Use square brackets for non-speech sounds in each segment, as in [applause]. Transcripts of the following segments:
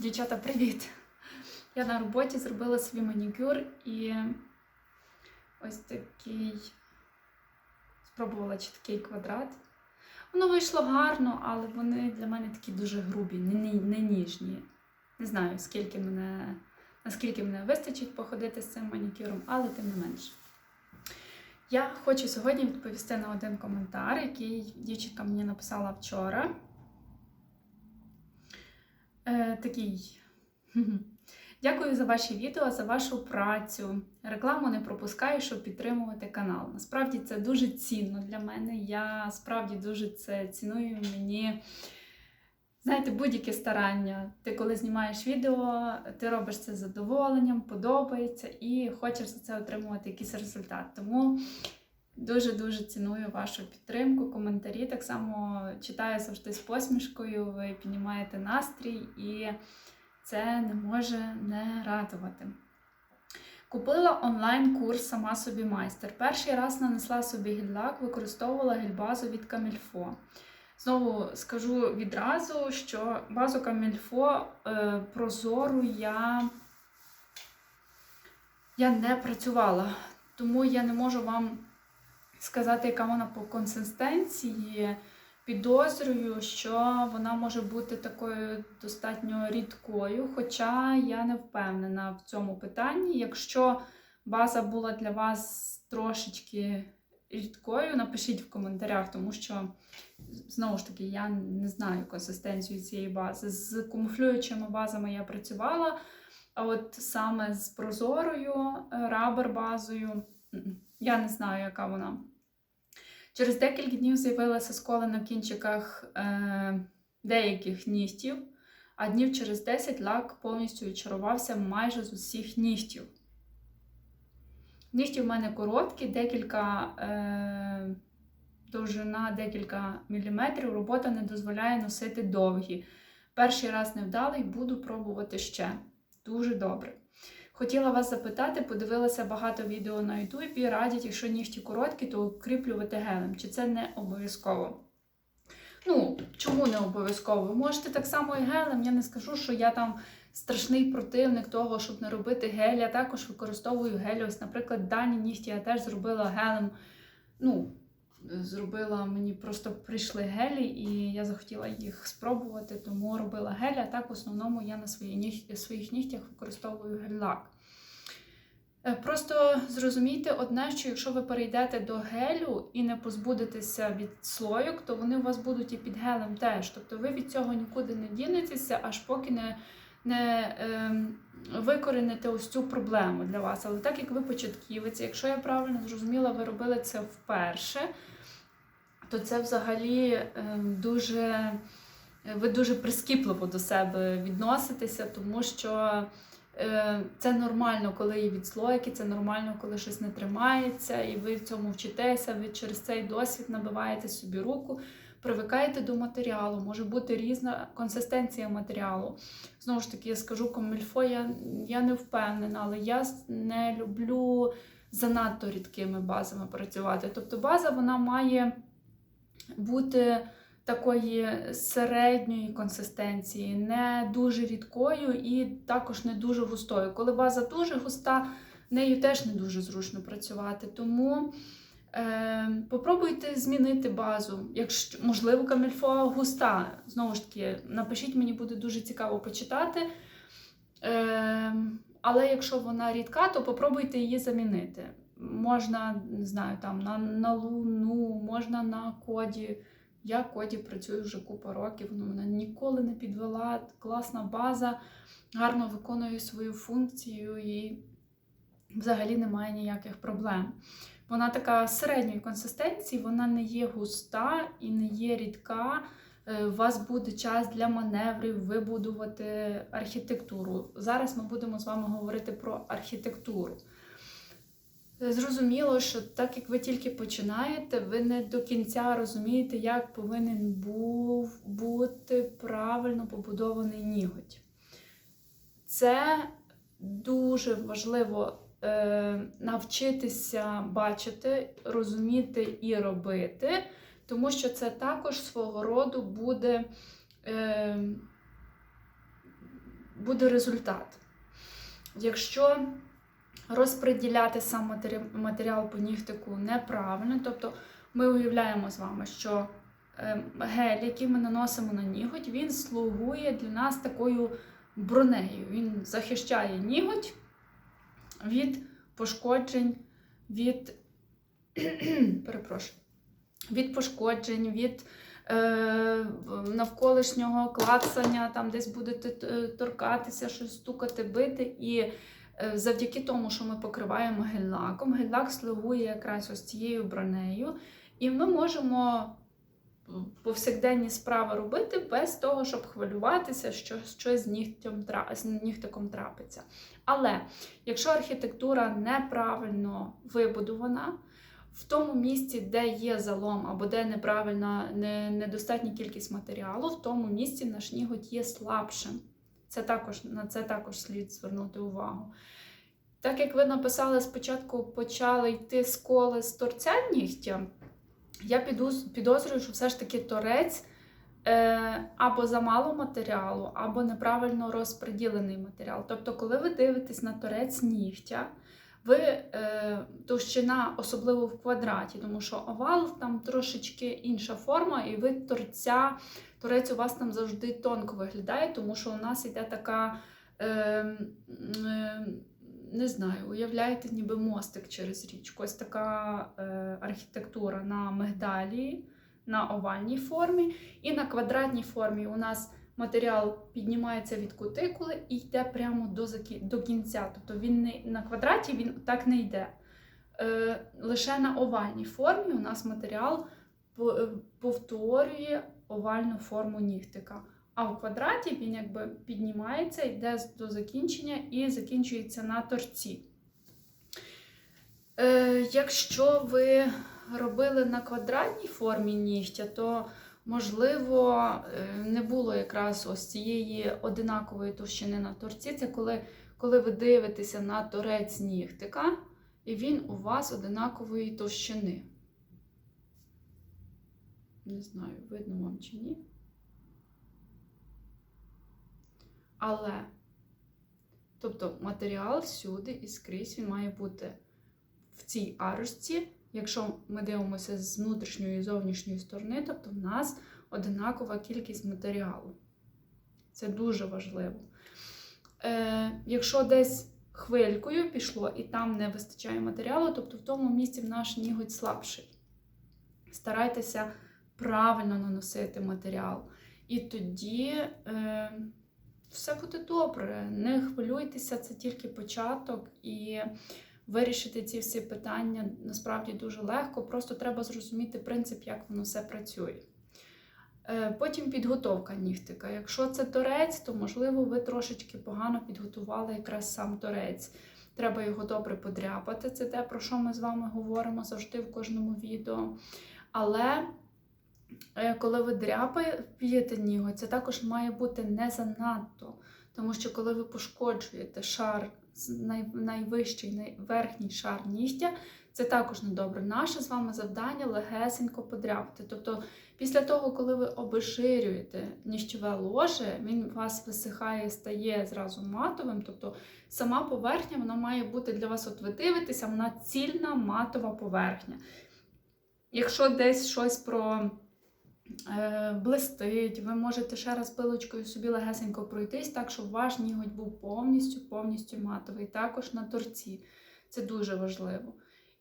Дівчата, привіт! Я на роботі зробила собі манікюр і ось такий спробувала чіткий квадрат. Воно вийшло гарно, але вони для мене такі дуже грубі, не, не, не ніжні. Не знаю, скільки мене, наскільки мене вистачить походити з цим манікюром, але тим не менше. Я хочу сьогодні відповісти на один коментар, який дівчинка мені написала вчора. Е, такий. [laughs] Дякую за ваші відео, за вашу працю. Рекламу не пропускаю, щоб підтримувати канал. Насправді це дуже цінно для мене. Я справді дуже це ціную. Мені, знаєте, будь-які старання. Ти коли знімаєш відео, ти робиш це з задоволенням, подобається і хочеш за це отримувати якийсь результат. Тому дуже-дуже ціную вашу підтримку, коментарі. Так само читаю завжди з посмішкою, ви піднімаєте настрій і це не може не радувати. Купила онлайн-курс сама собі майстер. Перший раз нанесла собі гель-лак, використовувала гель-базу від Камільфо. Знову скажу відразу, що базу Камільфо е, прозору я, я не працювала, тому я не можу вам сказати, яка вона по консистенції. Підозрюю, що вона може бути такою достатньо рідкою, хоча я не впевнена в цьому питанні. Якщо база була для вас трошечки рідкою, напишіть в коментарях, тому що, знову ж таки, я не знаю консистенцію цієї бази. З камуфлюючими базами я працювала, а от саме з прозорою рабер базою я не знаю, яка вона. Через декілька днів з'явилися сколи на кінчиках е, деяких нігтів, а днів через 10 лак повністю відчарувався майже з усіх нігтів. Нігті в мене короткі, декілька е, довжина декілька міліметрів. Робота не дозволяє носити довгі. Перший раз невдалий, буду пробувати ще. Дуже добре. Хотіла вас запитати, подивилася багато відео на Ютубі, радять, якщо нігті короткі, то укріплювати гелем. Чи це не обов'язково? Ну, чому не обов'язково? Ви можете так само і гелем. Я не скажу, що я там страшний противник того, щоб не робити гель. Я також використовую гель. Ось, наприклад, дані нігті я теж зробила гелем. Ну, зробила, мені просто прийшли гелі, і я захотіла їх спробувати, тому робила гель, а так в основному я на свої своїх нігтях використовую гель-лак. Просто зрозумійте одне, що якщо ви перейдете до гелю і не позбудетеся від слойок, то вони у вас будуть і під гелем теж. Тобто ви від цього нікуди не дінетеся, аж поки не не е, викорените ось цю проблему для вас. Але так як ви початківець, якщо я правильно зрозуміла, ви робили це вперше, то це взагалі е, дуже ви дуже прискіпливо до себе відноситеся, тому що е, це нормально, коли є відслойки, це нормально, коли щось не тримається, і ви цьому вчитеся, ви через цей досвід набиваєте собі руку привикаєте до матеріалу, може бути різна консистенція матеріалу. Знову ж таки, я скажу комільфо, я, я не впевнена, але я не люблю занадто рідкими базами працювати. Тобто база вона має бути такої середньої консистенції, не дуже рідкою і також не дуже густою. Коли база дуже густа, нею теж не дуже зручно працювати. Тому. Е, Попробуйте змінити базу. Якщо можливо, камільфо густа. Знову ж таки, напишіть, мені буде дуже цікаво почитати. Е, Але якщо вона рідка, то попробуйте її замінити. Можна, не знаю, там на на луну, можна на коді. Я коді працюю вже купа років, вона ніколи не підвела. Класна база, гарно виконує свою функцію і взагалі немає ніяких проблем. Вона така середньої консистенції, вона не є густа і не є рідка. Е, у вас буде час для маневрів вибудувати архітектуру. Зараз ми будемо з вами говорити про архітектуру. Зрозуміло, що так як ви тільки починаєте, ви не до кінця розумієте, як повинен був бути правильно побудований ніготь. Це дуже важливо е, навчитися бачити, розуміти і робити, тому що це також свого роду буде. Е, буде результат. Якщо розподіляти сам матеріал по нігтику неправильно, тобто ми уявляємо з вами, що ем, гель, який ми наносимо на ніготь, він слугує для нас такою бронею. Він захищає ніготь від пошкоджень, від, [clears throat] перепрошую, від пошкоджень, від е, навколишнього клацання, там десь будете е, торкатися, щось стукати, бити. І е, завдяки тому, що ми покриваємо гель-лаком, гель-лак слугує якраз ось цією бронею, і ми можемо повсякденні справи робити без того, щоб хвилюватися, що щось з нігтем з нігтиком трапиться. Але якщо архітектура неправильно вибудована, в тому місці, де є залом або де неправильна, не, недостатня кількість матеріалу, в тому місці наш ніготь є слабшим. Це також, на це також слід звернути увагу. Так як ви написали, спочатку почали йти сколи з торця нігтя, я підозрюю, що все ж таки торець е, або замало матеріалу, або неправильно розподілений матеріал. Тобто, коли ви дивитесь на торець нігтя, ви е, товщина, особливо в квадраті, тому що овал там трошечки інша форма, і ви торця, торець у вас там завжди тонко виглядає, тому що у нас йде така. Е, е, не знаю, уявляєте, ніби мостик через річку. Ось така е, архітектура на мигдалії, на овальній формі. І на квадратній формі у нас матеріал піднімається від кутикули і йде прямо до, закі... до кінця. Тобто він не на квадраті він так не йде. Е, лише на овальній формі у нас матеріал е, повторює овальну форму нігтика. А в квадраті він якби піднімається, йде до закінчення і закінчується на торці. Е, якщо ви робили на квадратній формі нігтя, то можливо е, не було якраз ось цієї одинакової товщини на торці. Це коли, коли ви дивитеся на торець нігтика, і він у вас одинакової товщини. Не знаю, видно вам чи ні. Але, тобто матеріал всюди і скрізь він має бути в цій арочці. Якщо ми дивимося з внутрішньої і зовнішньої сторони, тобто в нас одинакова кількість матеріалу. Це дуже важливо. Е, якщо десь хвилькою пішло і там не вистачає матеріалу, тобто в тому місці в наш ніготь слабший. Старайтеся правильно наносити матеріал. І тоді е, все буде добре. Не хвилюйтеся, це тільки початок. І вирішити ці всі питання насправді дуже легко. Просто треба зрозуміти принцип, як воно все працює. Е, Потім підготовка нігтика. Якщо це торець, то можливо ви трошечки погано підготували якраз сам торець. Треба його добре подряпати. Це те, про що ми з вами говоримо завжди в кожному відео. Але коли ви дряпаєте ніготь, це також має бути не занадто. Тому що коли ви пошкоджуєте шар, найвищий, найверхній шар нігтя, це також недобре. Наше з вами завдання легесенько подряпати. Тобто, після того, коли ви обезжирюєте нігтєве ложе, він у вас висихає, стає зразу матовим. Тобто сама поверхня вона має бути для вас, от ви дивитеся, вона цільна матова поверхня. Якщо десь щось про е, блистить, ви можете ще раз пилочкою собі легесенько пройтись, так, щоб ваш ніготь був повністю повністю матовий. Також на торці. Це дуже важливо.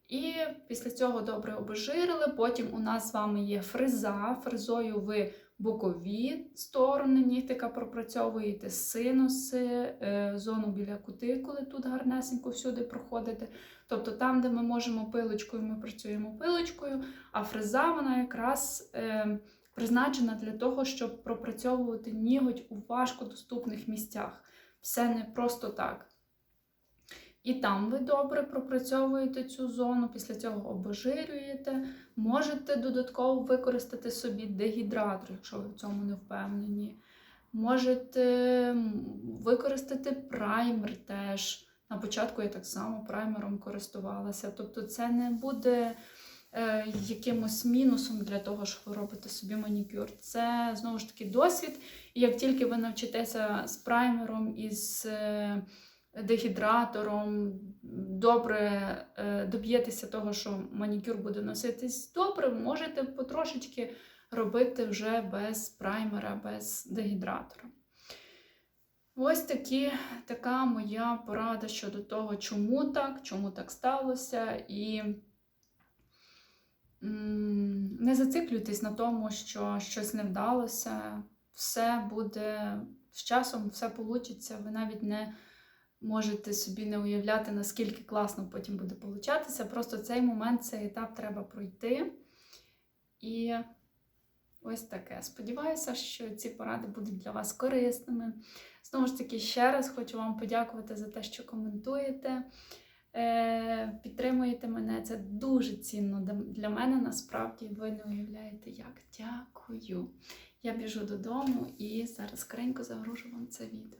І після цього добре обезжирили. Потім у нас з вами є фреза. Фрезою ви бокові сторони нігтика пропрацьовуєте синуси, е, зону біля кутикули, тут гарнесенько всюди проходите. Тобто там, де ми можемо пилочкою, ми працюємо пилочкою, а фреза вона якраз е, призначена для того, щоб пропрацьовувати ніготь у важкодоступних місцях. Все не просто так. І там ви добре пропрацьовуєте цю зону, після цього обезжирюєте. Можете додатково використати собі дегідратор, якщо ви в цьому не впевнені. Можете використати праймер теж. На початку я так само праймером користувалася. Тобто це не буде якимось мінусом для того, що ви робите собі манікюр. Це знову ж таки досвід. І як тільки ви навчитеся з праймером і з е, дегідратором, добре е, доб'єтеся того, що манікюр буде носитись добре, ви можете потрошечки робити вже без праймера, без дегідратора. Ось такі, така моя порада щодо того, чому так, чому так сталося. І не зациклюйтесь на тому, що щось не вдалося. Все буде з часом, все вийде. Ви навіть не можете собі не уявляти, наскільки класно потім буде получатися. Просто цей момент, цей етап треба пройти. І ось таке. Сподіваюся, що ці поради будуть для вас корисними. Знову ж таки, ще раз хочу вам подякувати за те, що коментуєте, підтримуєте мене. Це дуже цінно для- мене. Насправді ви не уявляєте, як. Дякую. Я біжу додому і зараз скоренько загружу вам це відео.